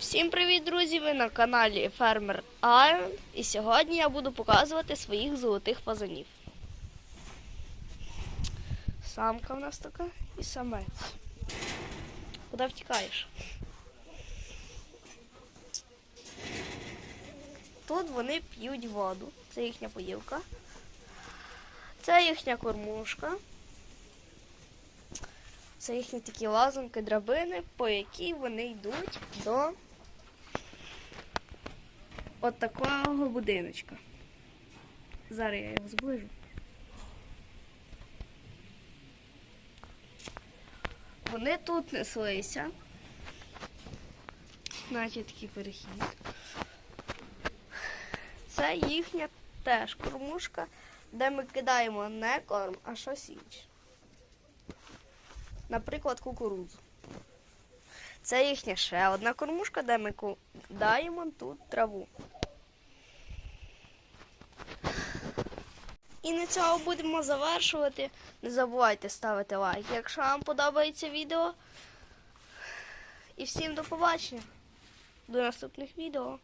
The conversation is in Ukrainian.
Всім привіт, друзі! Ви на каналі Фермер Iron і сьогодні я буду показувати своїх золотих фазанів. Самка в нас така і самець. Куди втікаєш? Тут вони п'ють воду. Це їхня поївка. Це їхня кормушка. Це їхні такі лазанки, драбини, по якій вони йдуть до от такого будиночка. Зараз я його зближу. Вони тут неслися. Значить такий перехід. Це їхня теж кормушка, де ми кидаємо не корм, а щось інше. Наприклад, кукурудзу. Це їхня ще одна кормушка, де ми кидаємо тут траву. І на цьому будемо завершувати. Не забувайте ставити лайк, якщо вам подобається відео. І всім до побачення. До наступних відео.